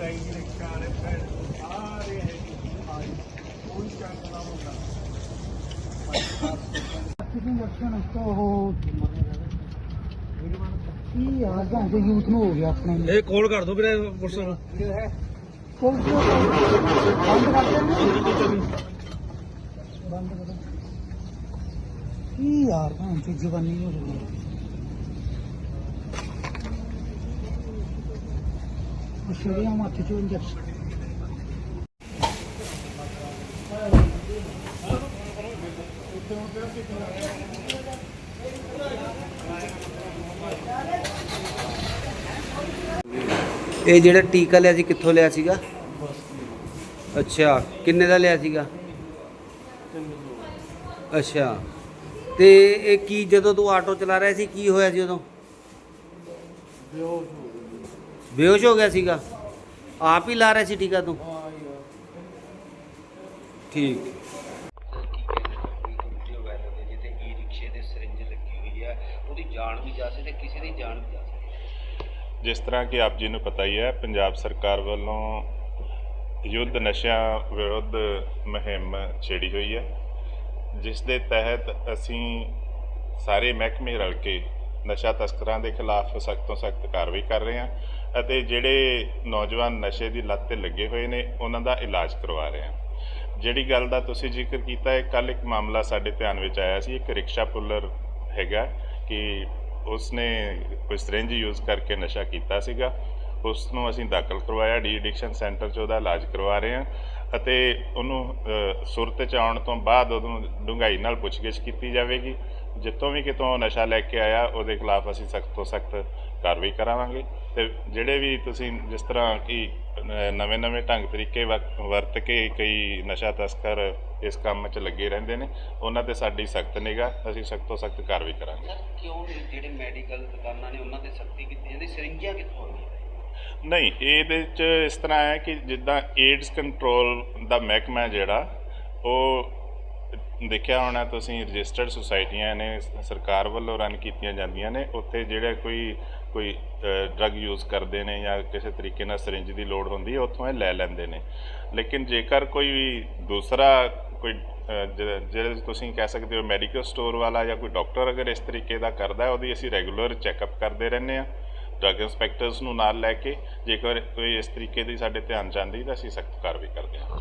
ਟੈਂਕੀ ਰਿਕਸ਼ਾ ਵਾਲੇ ਸਾਰੇ ਕੋਈ ਤੋਂ ਉਹ? ਕੀ ਆ ਤੇ ਯੂਥ ਨੂੰ ਹੋ ਗਿਆ ਆਪਣੇ ਨੂੰ ਇਹ ਕੋਲ ਕਰ ਦੋ ਵੀਰੇ ਪੁਲਿਸ ਪੁਲਿਸ ਨੂੰ ਬੰਦ ਕਰ ਦੇਣ ਬੰਦ ਕਰ। ਕੀ ਯਾਰ ਭਾਂ ਤੇ ਜਵਾਨੀ ਹੋ ਗਈ ਉਹ ਸ਼ਰੀਆ ਮੱਥੇ ਚੋਂ ਇੰਜੈਕਸ਼ਨ ਇਹ ਜਿਹੜਾ ਟੀਕਾ ਲਿਆ ਸੀ ਕਿੱਥੋਂ ਲਿਆ ਸੀਗਾ? ਅੱਛਾ ਕਿੰਨੇ ਦਾ ਲਿਆ ਸੀਗਾ? ਅੱਛਾ ਤੇ ਇਹ ਕੀ ਜਦੋਂ ਤੂੰ ਆਟੋ ਚਲਾ ਰਿਹਾ ਸੀ ਕੀ ਹੋਇਆ ਸੀ ਉਦੋਂ? ਬੇਹੋਸ਼ ਹੋ ਬੇਹੋਸ਼ ਹੋ ਗਿਆ ਸੀਗਾ। ਆਪ ਹੀ ਲਾ ਰਿਹਾ ਸੀ ਟੀਕਾ ਤੂੰ। ਠੀਕ। ਜਿੱਥੇ ਈ ਰਿਕਸ਼ੇ ਦੇ ਸਿਰਿੰਜ ਲੱਗੀ ਹੋਈ ਹੈ ਉਹਦੀ ਜਾਨ ਵੀ ਜਾ ਸਕਦੀ ਤੇ ਕਿਸੇ ਦੀ ਜਾਨ ਵੀ ਜਾ ਸਕਦੀ ਜਿਸ ਤਰ੍ਹਾਂ ਕਿ ਆਪ ਜੀ ਨੂੰ ਪਤਾ ਹੀ ਹੈ, ਪੰਜਾਬ ਸਰਕਾਰ ਵੱਲੋਂ ਯੁੱਧ ਨਸ਼ਿਆਂ ਵਿਰੁੱਧ ਮੁਹਿੰਮ ਛੇੜੀ ਹੋਈ ਹੈ। ਜਿਸ ਦੇ ਤਹਿਤ ਅਸੀਂ ਸਾਰੇ ਮਹਿਕਮੇ ਰਲ ਕੇ ਨਸ਼ਾ ਤਸਕਰਾਂ ਦੇ ਖਿਲਾਫ ਸਖਤ ਤੋਂ ਸਖਤ ਕਾਰਵਾਈ ਕਰ ਰਹੇ ਹਾਂ ਅਤੇ ਜਿਹੜੇ ਨੌਜਵਾਨ ਨਸ਼ੇ ਦੀ ਲੱਤ ਤੇ ਲੱਗੇ ਹੋਏ ਨੇ, ਉਹਨਾਂ ਦਾ ਇਲਾਜ ਕਰਵਾ ਰਹੇ ਹਾਂ। ਜਿਹੜੀ ਗੱਲ ਦਾ ਤੁਸੀਂ ਜ਼ਿਕਰ ਕੀਤਾ ਹੈ ਕੱਲ ਇੱਕ ਮਾਮਲਾ ਸਾਡੇ ਧਿਆਨ ਵਿੱਚ ਆਇਆ ਸੀ, ਇੱਕ ਰਿਕਸ਼ਾ ਪੁੱਲਰ ਹੈਗਾ ਕਿ ਉਸਨੇ ਕੋਈ ਸਿਰਿੰਜ ਯੂਜ਼ ਕਰਕੇ ਨਸ਼ਾ ਕੀਤਾ ਸੀਗਾ। ਉਸ ਨੂੰ ਅਸੀਂ ਦਾਖਲ ਕਰਵਾਇਆ, ਡੀ ਐਡਿਕਸ਼ਨ ਸੈਂਟਰ 'ਚ ਉਹਦਾ ਇਲਾਜ ਕਰਵਾ ਰਹੇ ਹਾਂ ਅਤੇ ਉਹਨੂੰ ਸੁਰਤ 'ਚ ਆਉਣ ਤੋਂ ਬਾਅਦ ਉਹਨੂੰ ਡੂੰਘਾਈ ਨਾਲ ਪੁੱਛਗਿੱਛ ਕੀਤੀ ਜਾਵੇਗੀ। ਜਿੱਥੋਂ ਵੀ ਕਿਤੋਂ ਨਸ਼ਾ ਲੈ ਕੇ ਆਇਆ ਉਹਦੇ ਖਿਲਾਫ ਅਸੀਂ ਸਖਤ ਤੋਂ ਸਖਤ ਕਾਰਵਾਈ ਕਰਾਵਾਂਗੇ ਤੇ ਜਿਹੜੇ ਵੀ ਤੁਸੀਂ ਜਿਸ ਤਰ੍ਹਾਂ ਕਿ ਨਵੇਂ ਨਵੇਂ ਢੰਗ ਤਰੀਕੇ ਵਰਤ ਕੇ ਕਈ ਨਸ਼ਾ ਤਸਕਰ ਇਸ ਕੰਮ 'ਚ ਲੱਗੇ ਰਹਿੰਦੇ ਨੇ ਉਹਨਾਂ ਤੇ ਸਾਡੀ ਸਖਤ ਨਿਗਾਹ ਅਸੀਂ ਸਖਤ ਤੋਂ ਸਖਤ ਕਾਰਵਾਈ ਕਰਾਂਗੇ। ਸਰ ਕਿਉਂ ਜਿਹੜੇ ਮੈਡੀਕਲ ਦੁਕਾਨਾਂ ਨੇ ਉਹਨਾਂ ਤੇ ਸਖਤੀ ਕੀਤੀ ਜਾਂਦੀ ਸਿਰਿੰਜਾਂ ਕਿੱਥੋਂ ਆਉਂਦੀਆਂ? ਨਹੀਂ ਇਹਦੇ 'ਚ ਇਸ ਤਰ੍ਹਾਂ ਹੈ ਕਿ ਜਿੱਦਾਂ ਏਡਸ ਕੰਟਰੋਲ ਦਾ ਮਹਿਕਮਾ ਹੈ ਜਿਹੜਾ ਉਹ ਦੇਖਿਆ ਹੋਣਾ, ਤੁਸੀਂ ਰਜਿਸਟਰਡ ਸੁਸਾਇਟੀਆਂ ਨੇ, ਸਰਕਾਰ ਵੱਲੋਂ ਰਨ ਕੀਤੀਆਂ ਜਾਂਦੀਆਂ ਨੇ, ਉੱਥੇ ਜਿਹੜਾ ਕੋਈ ਕੋਈ ਡਰੱਗ ਯੂਜ਼ ਕਰਦੇ ਨੇ ਜਾਂ ਕਿਸੇ ਤਰੀਕੇ ਨਾਲ ਸਿਰਿੰਜ ਦੀ ਲੋੜ ਹੁੰਦੀ ਹੈ, ਉੱਥੋਂ ਇਹ ਲੈ ਲੈਂਦੇ ਨੇ। ਲੇਕਿਨ ਜੇਕਰ ਕੋਈ ਵੀ ਦੂਸਰਾ ਕੋਈ ਜ- ਜਿਹੜੇ ਤੁਸੀਂ ਕਹਿ ਸਕਦੇ ਹੋ ਮੈਡੀਕਲ ਸਟੋਰ ਵਾਲਾ ਜਾਂ ਕੋਈ ਡਾਕਟਰ ਅਗਰ ਇਸ ਤਰੀਕੇ ਦਾ ਕਰਦਾ ਹੈ, ਉਹਦੀ ਅਸੀਂ ਰੈਗੂਲਰ ਚੈੱਕਅਪ ਕਰਦੇ ਰਹਿੰਦੇ ਆ ਡਰੱਗ ਇੰਸਪੈਕਟਰਸ ਨੂੰ ਨਾਲ ਲੈ ਕੇ, ਜੇਕਰ ਕੋਈ ਇਸ ਤਰੀਕੇ ਦੀ ਸਾਡੇ ਧਿਆਨ ਚ ਆਉਂਦੀ ਤਾਂ ਅਸੀਂ ਸਖਤ ਕਾਰਵਾਈ ਕਰਦੇ ਹਾਂ।